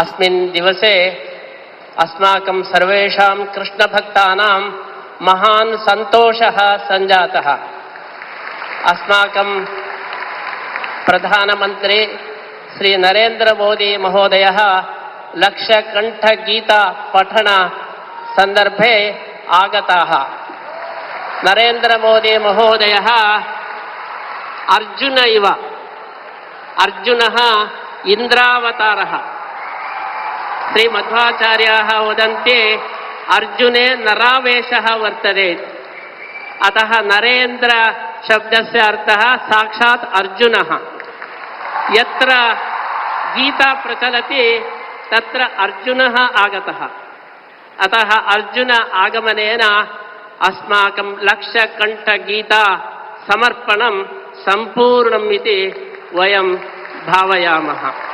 अस्मिन् दिवसे अस्माकं सर्वेषां कृष्णभक्तानां महान् सन्तोषः सञ्जातः। अस्माकं प्रधानमन्त्री श्री नरेन्द्रमोदी महोदयः लक्षकण्ठगीतापठन सन्दर्भे आगताः। नरेन्द्रमोदी महोदयः अर्जुन इव। अर्जुनः इन्द्रावतारः। श्रीमध्वाचार्याः वदन्ति, अर्जुने नरावेशः वर्तते। अतः नरेन्द्र शब्दस्य अर्थः साक्षात् अर्जुनः। यत्र गीता प्रचलति, तत्र अर्जुनः आगतः। अतः अर्जुन आगमनेन अस्माकं लक्षकण्ठगीता समर्पणं सम्पूर्णम् इति वयं भावयामः।